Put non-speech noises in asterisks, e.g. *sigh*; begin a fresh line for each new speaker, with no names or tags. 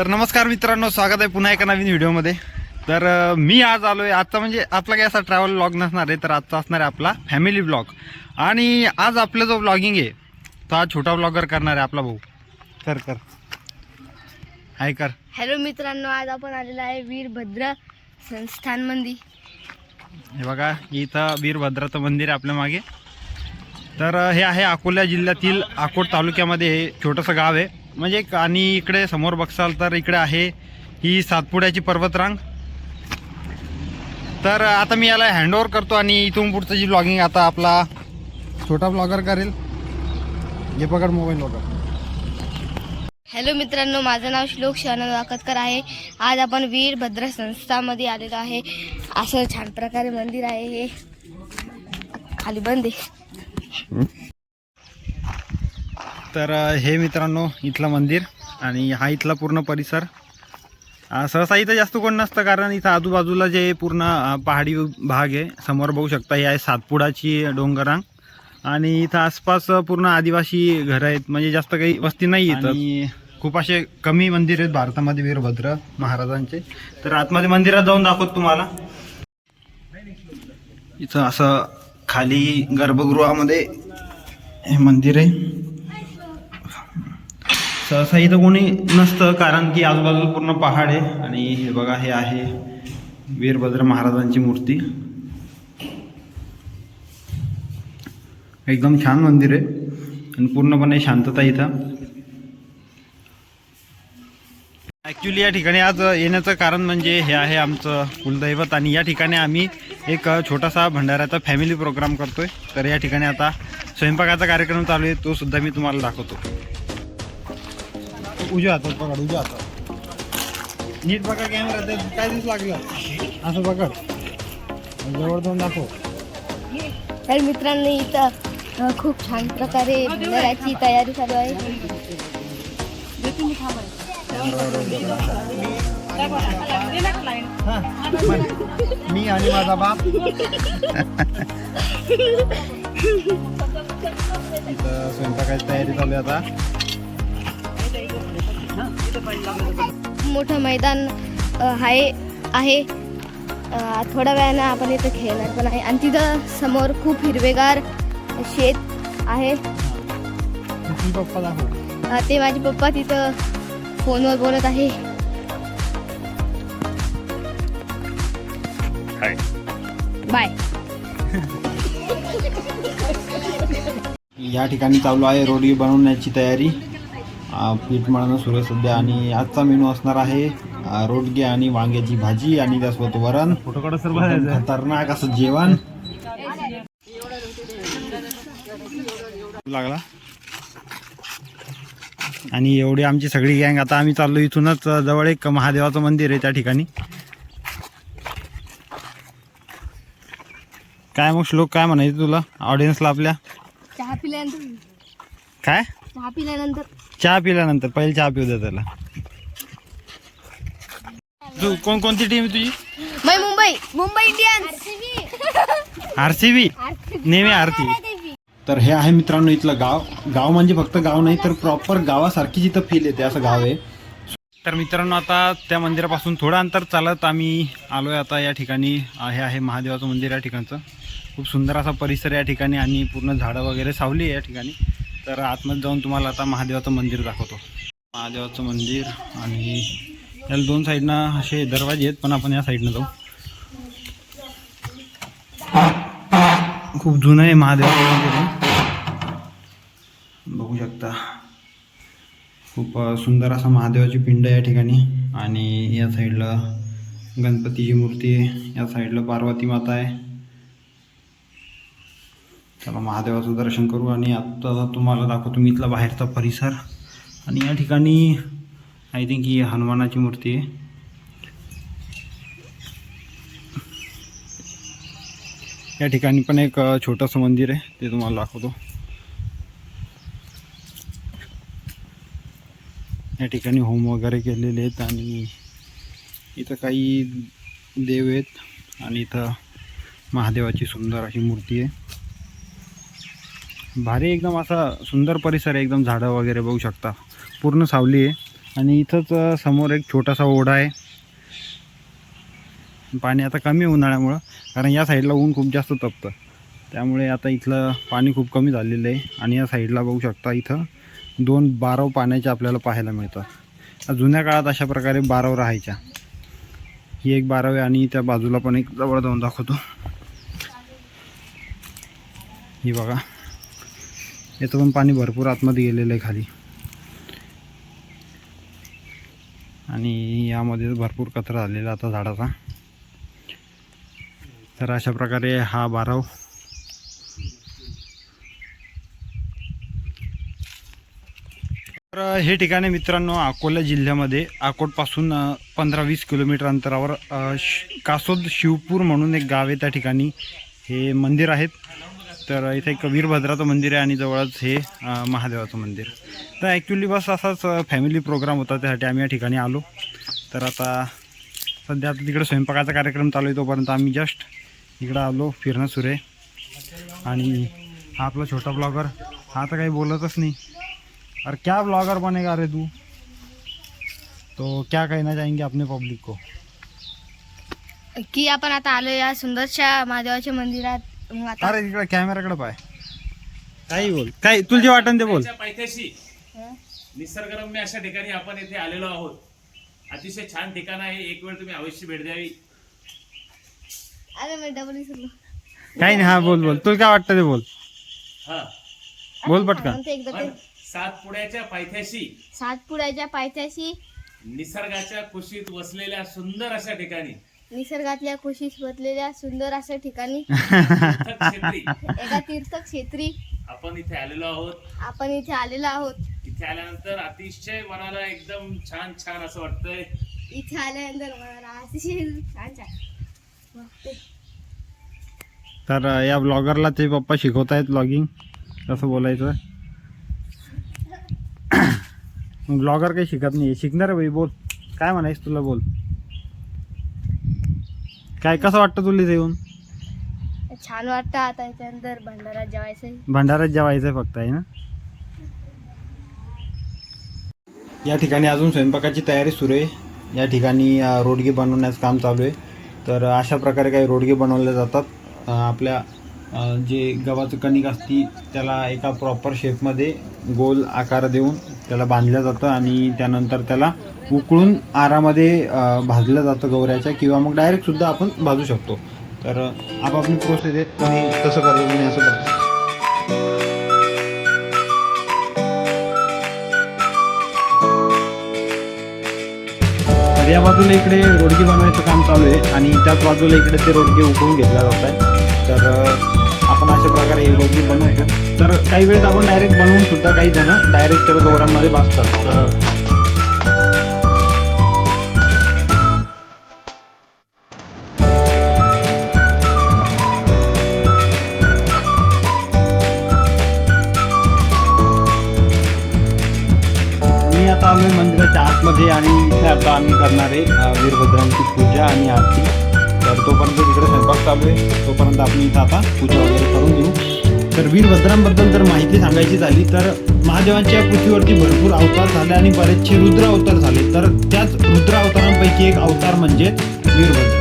तर नमस्कार मित्रांनो स्वागत आहे पुन्हा एका नवीन व्हिडिओमध्ये. तर मी आज आलो आहे आजचा म्हणजे आपला काही असा ट्रॅव्हल ब्लॉग नसणार आहे तर आजचा असणार आहे आपला फॅमिली ब्लॉग आणि आज आपला जो ब्लॉगिंग आहे तो हा छोटा ब्लॉगर करणार आहे आपला भाऊ. कर कर. हाय कर.
हॅलो मित्रांनो आज आपण आलेलो आहे वीरभद्र संस्थान मंदी
हे बघा इथं वीरभद्राचं मंदिर आहे आपल्या मागे. तर हे आहे अकोला जिल्ह्यातील अकोट तालुक्यामध्ये हे छोटंसं गाव आहे. म्हणजे आणि इकडे समोर बघसाल तर इकडे आहे ही सातपुड्याची पर्वतरांग. तर आता मी याला हँडओव्हर करतो आणि इथून पुढचं जी ब्लॉगिंग आता आपला छोटा ब्लॉगर करेल. हे पकड मोबाईल बघा
हॅलो मित्रांनो माझं नाव श्लोक शहानंद वाकतकर आहे. आज आपण वीरभद्र संस्थामध्ये आलेलो आहे. असं छान प्रकारे मंदिर आहे हे. खाली बंद आहे.
तर हे मित्रांनो इथलं मंदिर आणि हा इथला पूर्ण परिसर. सहसा इथं जास्त कोण नसतं कारण इथं आजूबाजूला जे पूर्ण पहाडी भाग आहे समोर बघू शकता ही आहे सातपुडाची डोंगरांग. आणि इथं आसपास पूर्ण आदिवासी घरं आहेत म्हणजे जास्त काही वस्ती नाही इथं. आणि खूप असे कमी मंदिर आहेत भारतामध्ये वीरभद्र महाराजांचे. तर आतमध्ये मंदिरात जाऊन दाखवतो तुम्हाला. इथं असं खाली गर्भगृहामध्ये हे मंदिर आहे. सहसा इथं कोणी नसतं कारण की आजूबाजूला पूर्ण पहाड आहे आणि हे बघा हे आहे वीरभद्र महाराजांची मूर्ती. एकदम छान मंदिर आहे आणि पूर्णपणे शांतता इथं. ॲक्च्युली या ठिकाणी आज येण्याचं कारण म्हणजे हे आहे आमचं कुलदैवत आणि या ठिकाणी आम्ही एक छोटासा भंडाऱ्याचा फॅमिली प्रोग्राम करतोय. तर या ठिकाणी आता स्वयंपाकाचा कार्यक्रम चालू आहे तो सुद्धा मी तुम्हाला दाखवतो. उजव्या हातात पकड उजव्या हातात. नीट बघा कॅमेरा काय दिस लागलं? असं पकड. जवळ जाऊन दाखव.
तर मित्रांनो इथं अ, खूप छान प्रकारे भंडाऱ्याची तयारी चालू आहे.
मी आणि माझा बाप. *laughs* इथं स्वयंपाकाची तयारी चालू आहे आता.
मोठं मैदान आहे. आहे थोड्या वेळानं आपण इथं खेळणार पण आहे. आणि तिथं समोर खूप हिरवेगार शेत आहे. ते माझे पप्पा तिथं फोनवर बोलत आहे. बाय.
या ठिकाणी चालू आहे रोडी बनवण्याची तयारी. पीठ मळणं सुरू आहे सध्या आणि आजचा मेनू असणार आहे आ, रोडगे आणि वांग्याची भाजी आणि त्यासोबत वरण. खतरनाक असं जेवण. लागला. आणि एवढी आमची सगळी गँग आता आम्ही चाललो इथूनच जवळ एक महादेवाचं मंदिर आहे त्या ठिकाणी. काय मग श्लोक काय म्हणायचं तुला? ऑडियन्सला आपल्या?
चहा पिल्यानंतर.
काय?
चहा पिल्यानंतर.
चहा पिल्यानंतर पहिले चहा पिऊ दे त्याला. तू कोण कोणती टीम आहे तुझी?
मै Mumbai. Mumbai Indians.
R C B नेहमी आरती. तर हे आहे मित्रांनो इथलं गाव. गाव म्हणजे फक्त गाव नाही तर प्रॉपर गावासारखी जिथं फील येते असं गाव आहे. तर मित्रांनो आता त्या मंदिरापासून थोडं अंतर चालत आम्ही आलोय आता या ठिकाणी. हे आहे महादेवाचं मंदिर या ठिकाणचं. खूप सुंदर असा परिसर या ठिकाणी आणि पूर्ण झाडं वगैरे सावली आहे या ठिकाणी. तर आतमध्ये जाऊन तुम्हाला आता महादेवाचं मंदिर दाखवतो. महादेवाचं मंदिर आणि याला दोन साईडनं असे दरवाजे आहेत पण आपण या साईडनं जाऊ. खूप जुनं आहे महादेवाचं मंदिर बघू शकता. खूप सुंदर असा महादेवाची पिंड आहे या ठिकाणी. आणि या साईडला गणपतीची मूर्ती आहे. या साईडला पार्वती माता आहे. चला महादेवाचं दर्शन करू आणि आत्ता तुम्हाला दाखवतो मी इथला बाहेरचा परिसर. आणि या ठिकाणी आय थिंक ही हनुमानाची मूर्ती आहे. या ठिकाणी पण एक छोटंसं मंदिर आहे ते तुम्हाला दाखवतो. या ठिकाणी होम वगैरे केलेले आहेत आणि इथं काही देव आहेत आणि इथं महादेवाची सुंदर अशी मूर्ती आहे. भारी एकदम असा सुंदर परिसर आहे एकदम झाडं वगैरे बघू शकता. पूर्ण सावली आहे. आणि इथंच समोर एक छोटासा ओढा आहे. पाणी आता कमी उन्हाळ्यामुळं कारण या साईडला ऊन खूप जास्त तपतं. त्यामुळे आता इथलं पाणी खूप कमी झालेलं आहे. आणि या साईडला बघू शकता इथं दोन बारव पाण्याचे आपल्याला पाहायला मिळतात जुन्या काळात अशा प्रकारे बारव राहायच्या. ही एक बारव आहे आणि त्या बाजूला पण एक जवळ जाऊन दाखवतो. ही बघा. याचं पण पाणी भरपूर आतमध्ये गेलेलं आहे खाली. आणि यामध्ये भरपूर कचरा झालेला आता झाडाचा. तर अशा प्रकारे हा बाराव. तर हे ठिकाण आहे मित्रांनो अकोला जिल्ह्यामध्ये अकोटपासून पंधरा वीस किलोमीटर अंतरावर कासोद शिवपूर म्हणून एक गाव आहे त्या ठिकाणी. हे मंदिर आहेत. तर इथे एक वीरभद्राचं मंदिर आहे आणि जवळच हे महादेवाचं मंदिर. तर ॲक्च्युली बस असाच फॅमिली प्रोग्राम होता त्यासाठी आम्ही या ठिकाणी आलो. तर आता सध्या आता तिकडे स्वयंपाकाचा कार्यक्रम चालू आहे तोपर्यंत आम्ही जस्ट इकडं आलो फिरणं सुरू आहे. आणि हा आपला छोटा ब्लॉगर हा तर काही बोलतच नाही. अरे क्या ब्लॉगर बनेगा अरे तू? तो क्या कहना चाहेंगे अपने पब्लिक को?
की आपण आता आलो या सुंदरशा महादेवाच्या मंदिरात. मग आता?
अरे इकडे कॅमेराकडे पाय. काही बोल. काय तुला जे वाटन ते बोल.
पायथ्याशी
हं?
निसर्गरम्य अशा ठिकाणी आपण येथे आलेलो आहोत. अतिशय छान ठिकाण आहे. एक वेळ तुम्ही अवश्य भेट द्यावी.
अरे मी डबल विसरलो.
काही नाही हा बोल बोल. तुला काय वाटतं ते बोल.
हा.
बोल पटकन.
म्हणते एकदा ते
पण सातपुड्याच्या पायथ्याशी
सातपुड्याच्या पायथ्याशी.
निसर्गाच्या कुशीत वसलेल्या सुंदर अशा ठिकाणी
निसर्गातल्या खुशीत बसलेल्या सुंदर अशा ठिकाणी. *laughs*
तीर्थक्षेत्री.
एका तीर्थक्षेत्री.
आपण इथे आलेलो आहोत.
आपण इथे आलेलो आहोत.
इथे आल्यानंतर अतिशय मनाला एकदम छान छान असं वाटतंय.
इथे आल्यानंतर मला अतिशय छान छान. वाटते.
तर अं, या ब्लॉगरला ते पप्पा शिकवत आहेत ब्लॉगिंग कसं बोलायचं? *coughs* ब्लॉगर काही शिकत नाही शिकणार आहे भाई बोल. काय म्हणायचं तुला बोल. काय कसं वाटतं तुला इथे येऊन?
छान वाटतं आता याच्यानंतर भंडारा जेवायचं
भंडाऱ्यात जेवायचं फक्त आहे ना? या ठिकाणी अजून स्वयंपाकाची तयारी सुरू आहे. या ठिकाणी अ, रोडगे बनवण्याचं काम चालू आहे. तर अशा प्रकारे काही रोडगे बनवले जातात. अ, आपल्या अ, जे गव्हाचं कणिक असती त्याला एका प्रॉपर शेपमध्ये गोल आकार देऊन त्याला बांधलं जातं आणि त्यानंतर त्याला उकळून आरामध्ये भाजलं जातं गवऱ्याच्या किंवा मग डायरेक्टसुद्धा आपण भाजू शकतो. तर आपापली प्रोसेस आहे. तुम्ही तसं करा तुम्ही असं करतो. या बाजूला इकडे रोडगे बनवायचं काम चालू आहे आणि त्याच बाजूला इकडे ते रोडगे उकळून घेतला जात आहे. तर आपण अशा प्रकारे हे रोडगे बनवतो तर काही वेळेस आपण डायरेक्ट बनवून सुद्धा काही जण डायरेक्ट त्या गौरांमध्ये भाजतात तर आता आलोय मंदिराच्या आतमध्ये आणि इथे आता आम्ही करणार आहे वीरभद्रांची पूजा आणि आरती. तर तोपर्यंत तिकडे स्वयंपाक चालू आहे. तोपर्यंत आपण इथं आता पूजा वगैरे करून घेऊ. तर वीरभद्रांबद्दल जर माहिती सांगायची झाली तर महादेवांच्या पृथ्वीवरती भरपूर अवतार झाले आणि बरेचसे रुद्र अवतार झाले. तर त्याच रुद्र अवतारांपैकी एक अवतार म्हणजे वीरभद्र